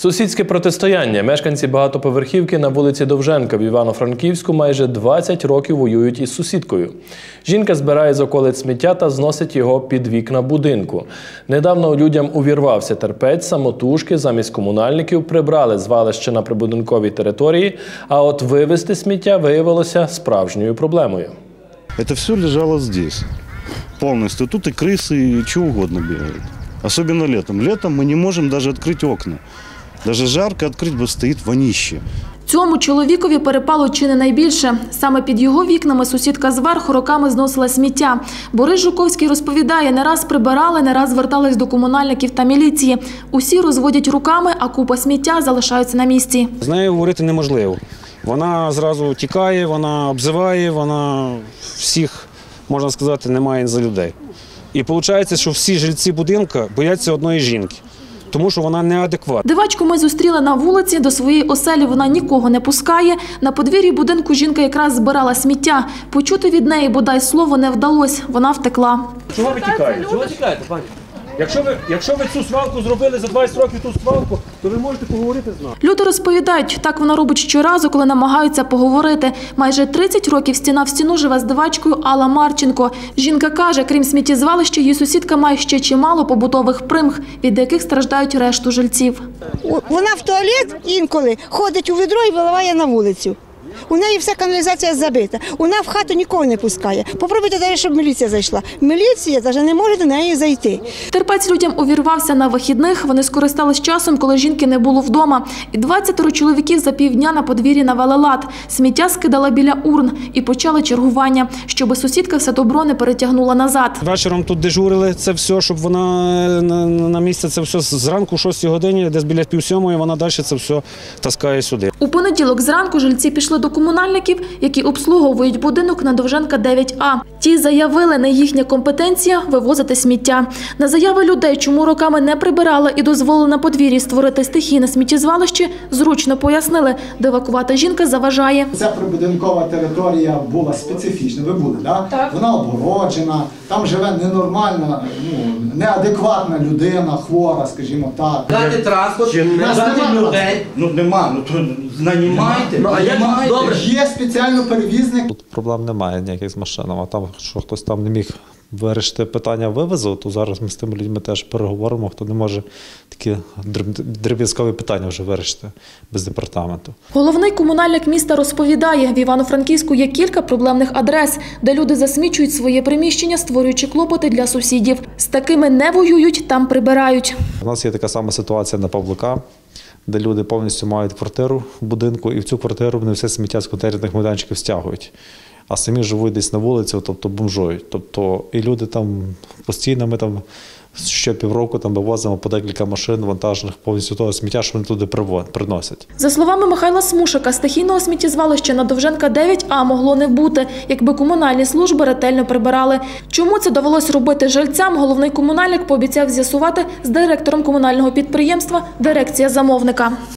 Сусідське протистояння. Мешканці багатоповерхівки на вулиці Довженка в Івано-Франківську майже 20 років воюють із сусідкою. Жінка збирає з околиць сміття та зносить його під вікна будинку. Недавно людям увірвався терпець, самотужки замість комунальників прибрали звалище на прибудинковій території, а от вивезти сміття виявилося справжньою проблемою. Это все лежало здесь. Полностью. Тут и крысы, и что угодно бегают. Особенно летом. Летом мы не можем даже открыть окна. Даже жарко открыть, бо стоит вонище. Цьому чоловікові перепало чи не найбільше. Саме під його вікнами сусідка зверху роками зносила сміття. Борис Жуковський розповідає, не раз прибирали, не раз звертались до комунальників та міліції. Усі розводять руками, а купа сміття залишаються на місці. З нею говорити неможливо. Вона зразу тікає, вона обзиває, вона всіх, можна сказати, немає за людей. І виходить, що всі жильці будинку бояться одної жінки, тому що вона неадекватна. Дивачку ми зустріли на вулиці. До своєї оселі вона нікого не пускає. На подвір'ї будинку жінка якраз збирала сміття. Почути від неї бодай слово не вдалося. Вона втекла. Чого ви тікаєте? Чого тікаєте, пані? Якщо ви, якщо ви цю свалку зробили за 20 років ту свалку, то ви можете поговорити з нами. Люди розповідають, так вона робить щоразу, коли намагаються поговорити. Майже 30 років стіна в стіну живе з дивачкою Алла Марченко. Жінка каже, крім сміттєзвалища, її сусідка має ще чимало побутових примх, від яких страждають решту жильців. Вона в туалет інколи ходить у відро і виливає на вулицю. У неї вся каналізація забита. Вона в хату нікого не пускає. Попробуйте далі, щоб міліція зайшла. Міліція навіть не може до неї зайти. Терпець людям увірвався на вихідних. Вони скористались часом, коли жінки не було вдома. І 20 чоловіків за півдня на подвір'ї навели лад. Сміття скидала біля урн і почали чергування, щоби сусідка все добро не перетягнула назад. Вечором тут дежурили це все, щоб вона на, місце це все зранку, 6 годині, десь біля пів сьомої, вона далі це все таскає сюди. У понеділок зранку жильці пішли до комунальників, які обслуговують будинок на Довженка 9А. Ті заявили, не їхня компетенція вивозити сміття. На заяви людей, чому роками не прибирали і дозволили на подвір'ї створити стихійне сміттєзвалище, зручно пояснили, де евакувати жінка заважає. Ця прибудинкова територія була специфічна. Ви були, да? так? Вона обгороджена, там живе ненормальна, ну, неадекватна людина, хвора, скажімо так. Дати транспорт, Нас дати людей. Ну нема, ну то нанімайте, Ну, а як нанімайте. добре? Є спеціально перевізник, Тут проблем немає ніяких з машинами. А там, що хтось там не міг вирішити питання вивезу, то зараз ми з тими людьми теж переговоримо, хто не може такі дріб- дріб'язкові питання вже вирішити без департаменту. Головний комунальник міста розповідає, в Івано-Франківську є кілька проблемних адрес, де люди засмічують своє приміщення, створюючи клопоти для сусідів. З такими не воюють, там прибирають. У нас є така сама ситуація на Павлука, де люди повністю мають квартиру в будинку, і в цю квартиру вони все сміття з контейнерних майданчиків стягують. А самі живуть десь на вулиці, тобто бомжують. Тобто, і люди там постійно ми там що півроку там вивозимо по декілька машин вантажних повністю того сміття, що вони туди приносять. За словами Михайла Смушика, стихійного сміттєзвалища на Довженка 9А могло не бути, якби комунальні служби ретельно прибирали. Чому це довелось робити жильцям? Головний комунальник пообіцяв з'ясувати з директором комунального підприємства дирекція замовника.